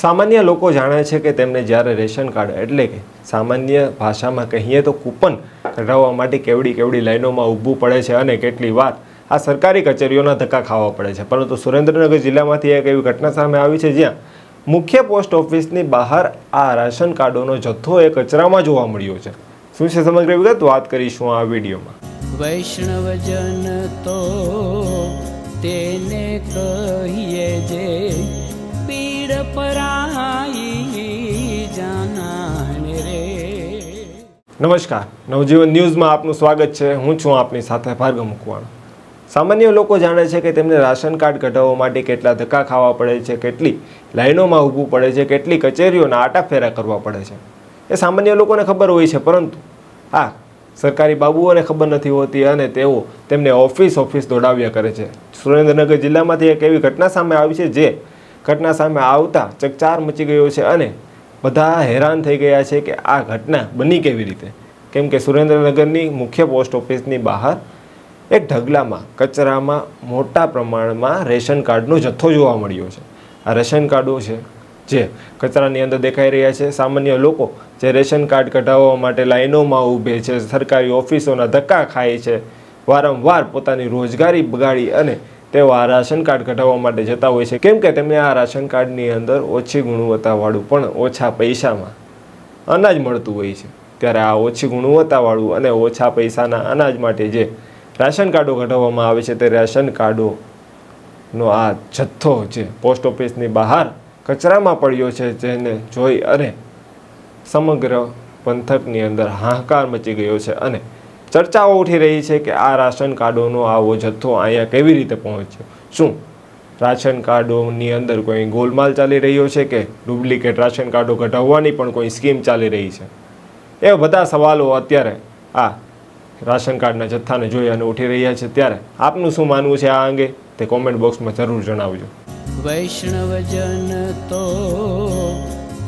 સામાન્ય લોકો જાણે છે કે તેમને જ્યારે રેશન કાર્ડ એટલે કે સામાન્ય ભાષામાં કહીએ તો કૂપન કઢાવવા માટે કેવડી કેવડી લાઈનોમાં ઊભું પડે છે અને કેટલી વાર આ સરકારી કચેરીઓના ધક્કા ખાવા પડે છે. પરંતુ સુરેન્દ્રનગર જિલ્લામાંથી એક એવી ઘટના સામે આવી છે જ્યાં મુખ્ય પોસ્ટ ઓફિસની બહાર આ રાશન કાર્ડોનો જથ્થો એ કચરામાં જોવા મળ્યો છે. શું છે સમગ્ર વિગત? વાત કરીશું આ વિડીયોમાં. વૈષ્ણવજન તો તેને કહીએ નમસ્કાર. નવજીવન ન્યૂઝમાં આપનું સ્વાગત છે. હું છું આપની સાથે ભાર્ગવ મુકવાણ. સામાન્ય લોકો જાણે છે કે તેમને રાશન કાર્ડ કઢાવવા માટે કેટલા ધક્કા ખાવા પડે છે, કેટલી લાઈનોમાં ઊભું પડે છે, કેટલી કચેરીઓના આટાફેરા કરવા પડે છે. એ સામાન્ય લોકોને ખબર હોય છે, પરંતુ આ સરકારી બાબુઓને ખબર નથી હોતી અને તેઓ તેમને ઓફિસ ઓફિસ દોડાવ્યા કરે છે. સુરેન્દ્રનગર જિલ્લામાંથી એક એવી ઘટના સામે આવી છે, જે ઘટના સામે આવતા ચકચાર મચી ગયો છે અને બધા હેરાન થઈ ગયા છે કે આ ઘટના બની કેવી રીતે? કેમ કે સુરેન્દ્રનગરની મુખ્ય પોસ્ટ ઓફિસની બહાર એક ઢગલામાં, કચરામાં મોટા પ્રમાણમાં રેશન કાર્ડનો જથ્થો જોવા મળ્યો છે. આ રેશન કાર્ડો છે જે કચરાની અંદર દેખાઈ રહ્યા છે. સામાન્ય લોકો જે રેશન કાર્ડ કઢાવવા માટે લાઈનોમાં ઊભે છે, સરકારી ઓફિસોના ધક્કા ખાય છે, વારંવાર પોતાની રોજગારી બગાડી અને તેઓ આ રાશન કાર્ડ કઢાવવા માટે જતા હોય છે. કેમ કે તેમને આ રાશન કાર્ડની અંદર ઓછી ગુણવત્તાવાળું પણ ઓછા પૈસામાં અનાજ મળતું હોય છે. ત્યારે આ ઓછી ગુણવત્તાવાળું અને ઓછા પૈસાના અનાજ માટે જે રાશન કાર્ડો કઢાવવામાં આવે છે, તે રાશન કાર્ડોનો આ જથ્થો છે પોસ્ટ ઓફિસની બહાર કચરામાં પડ્યો છે, જેને જોઈ અને સમગ્ર પંથકની અંદર હાહાકાર મચી ગયો છે અને ચર્ચાઓ ઉઠી રહી છે કે આ રાશન કાર્ડોનો આવો જથ્થો અહીંયા કેવી રીતે પહોંચ્યો? શું? રાશન કાર્ડોની અંદર કોઈ ગોલમાલ ચાલી રહ્યો છે કે ડુપ્લિકેટ રાશન કાર્ડો કઢાવવાની પણ કોઈ સ્કીમ ચાલી રહી છે? એ બધા સવાલો અત્યારે આ રાશન કાર્ડના જથ્થાને જોઈ અને ઉઠી રહ્યા છે ત્યારે આપનું શું માનવું છે આ અંગે? તે કોમેન્ટ બોક્સમાં જરૂર જણાવજો. વૈષ્ણવજન તો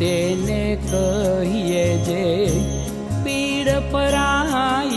તેને કહીએ જે પીડ પરાઈ